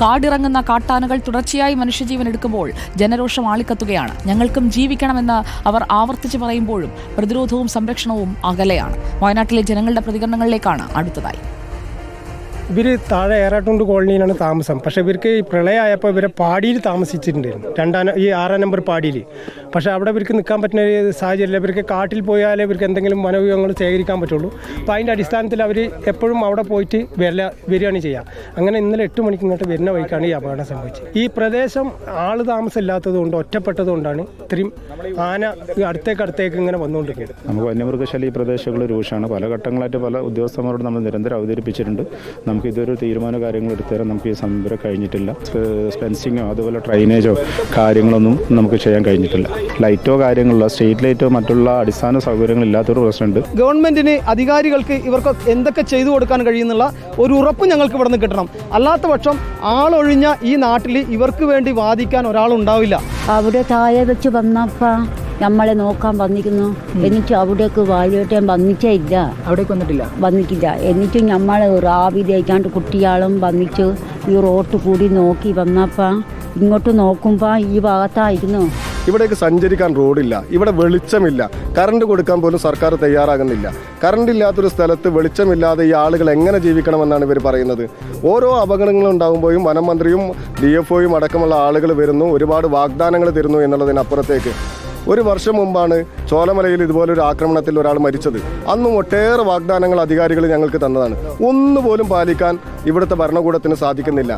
കാടിറങ്ങുന്ന കാട്ടാനകൾ തുടർച്ചയായി മനുഷ്യജീവൻ എടുക്കുമ്പോൾ ജനരോഷം ആളിക്കത്തുകയാണ്. ഞങ്ങൾക്കും ജീവിക്കണമെന്ന് അവർ ആവർത്തിച്ച് പറയുമ്പോഴും പ്രതിരോധവും സംരക്ഷണവും അകലെയാണ്. വയനാട്ടിലെ ജനങ്ങളുടെ പ്രതികരണങ്ങളിലേക്കാണ് അടുത്തതായി. ഇവർ താഴെ ഏറാട്ടുണ്ട് കോളനിയിലാണ് താമസം. പക്ഷേ ഇവർക്ക് ഈ പ്രളയമായപ്പോൾ ഇവരെ പാടിയിൽ താമസിച്ചിട്ടുണ്ടായിരുന്നു രണ്ടാം ഈ ആറാം നമ്പർ പാടിയിൽ. പക്ഷേ അവിടെ ഇവർക്ക് നിൽക്കാൻ പറ്റുന്ന ഒരു സാഹചര്യമില്ല. ഇവർക്ക് കാട്ടിൽ പോയാലേ ഇവർക്ക് എന്തെങ്കിലും വനവിഭവങ്ങൾ ശേഖരിക്കാൻ പറ്റുള്ളൂ. അപ്പോൾ അതിന്റെ അടിസ്ഥാനത്തിൽ അവർ എപ്പോഴും അവിടെ പോയിട്ട് വില വരികയാണ് ചെയ്യുക അങ്ങനെ ഇന്നലെ എട്ട് മണിക്ക് ഇങ്ങോട്ട് വരുന്ന വഴിക്കാണ് ഈ അപകടം സംഭവിച്ചത്. ഈ പ്രദേശം ആൾ താമസമില്ലാത്തതുകൊണ്ട് ഒറ്റപ്പെട്ടതുകൊണ്ടാണ് ഒറ്റപ്പെട്ടത് കൊണ്ടാണ് ഇത്രയും ആന അടുത്തേക്ക് അടുത്തേക്ക് ഇങ്ങനെ വന്നുകൊണ്ടിരിക്കുന്നത്. നമുക്ക് വന്യമൃഗശാല ഈ പ്രദേശങ്ങൾ രൂക്ഷമാണ്. പല ഘട്ടങ്ങളായിട്ട് പല ഉദ്യോഗസ്ഥന്മാരോട് നമ്മൾ നിരന്തരം അവതരിപ്പിച്ചിട്ടുണ്ട്. നമുക്ക് ഇതൊരു തീരുമാന കാര്യങ്ങൾ എടുത്തുതരാൻ നമുക്ക് ഈ സമയം വരെ കഴിഞ്ഞിട്ടില്ല. ഫെൻസിങ്ങോ അതുപോലെ ഡ്രൈനേജോ കാര്യങ്ങളൊന്നും നമുക്ക് ചെയ്യാൻ കഴിഞ്ഞിട്ടില്ല. ലൈറ്റോ കാര്യങ്ങളോ സ്ട്രീറ്റ് ലൈറ്റോ മറ്റുള്ള അടിസ്ഥാന സൗകര്യങ്ങൾ ഇല്ലാത്തൊരു പ്രശ്നമുണ്ട്. ഗവൺമെന്റിന് അധികാരികൾക്ക് ഇവർക്ക് എന്തൊക്കെ ചെയ്തു കൊടുക്കാൻ കഴിയുന്നുള്ള ഒരു ഉറപ്പ് ഞങ്ങൾക്ക് ഇവിടെ നിന്ന് കിട്ടണം. അല്ലാത്ത പക്ഷം ആളൊഴിഞ്ഞ ഈ നാട്ടിൽ ഇവർക്ക് വേണ്ടി വാദിക്കാൻ ഒരാളുണ്ടാവില്ല. അവിടെ താഴെ വെച്ച് വന്നപ്പ നമ്മളെ നോക്കാൻ വന്നിരുന്നു എന്നിട്ട് അവിടേക്ക് വായിലോട്ടേ വന്നിട്ടേ ഇല്ല. അവിടേക്ക് വന്നിട്ടില്ല? വന്നിട്ടില്ല. എന്നിട്ട് നമ്മൾ റാവിതേക്കാണ്ട് കുട്ടിയാളും വന്നിച്ച് ഈ റോട്ട് കൂടി നോക്കി വന്നപ്പോൾ ഇങ്ങോട്ട് നോക്കുമ്പോൾ ഈ ഭാഗത്തായിരുന്നു. ഇവിടേക്ക് സഞ്ചരിക്കാൻ റോഡില്ല ഇവിടെ വെളിച്ചമില്ല. കറണ്ട് കൊടുക്കാൻ പോലും സർക്കാർ തയ്യാറാകുന്നില്ല. കറണ്ട് ഇല്ലാത്തൊരു സ്ഥലത്ത് വെളിച്ചമില്ലാതെ ഈ ആളുകൾ എങ്ങനെ ജീവിക്കണമെന്നാണ് ഇവർ പറയുന്നത്. ഓരോ അപകടങ്ങൾ ഉണ്ടാകുമ്പോഴും വനം മന്ത്രിയും ഡി എഫ് ഒയും അടക്കമുള്ള ആളുകൾ വരുന്നു. ഒരുപാട് വാഗ്ദാനങ്ങൾ തരുന്നു എന്നുള്ളതിനപ്പുറത്തേക്ക്. ഒരു വർഷം മുമ്പാണ് ചോലമലയിൽ ഇതുപോലൊരു ആക്രമണത്തിൽ ഒരാൾ മരിച്ചത്. അന്നും ഒട്ടേറെ വാഗ്ദാനങ്ങൾ അധികാരികൾ ഞങ്ങൾക്ക് തന്നതാണ്. ഒന്നുപോലും പാലിക്കാൻ ഇവിടുത്തെ ഭരണകൂടത്തിന് സാധിക്കുന്നില്ല.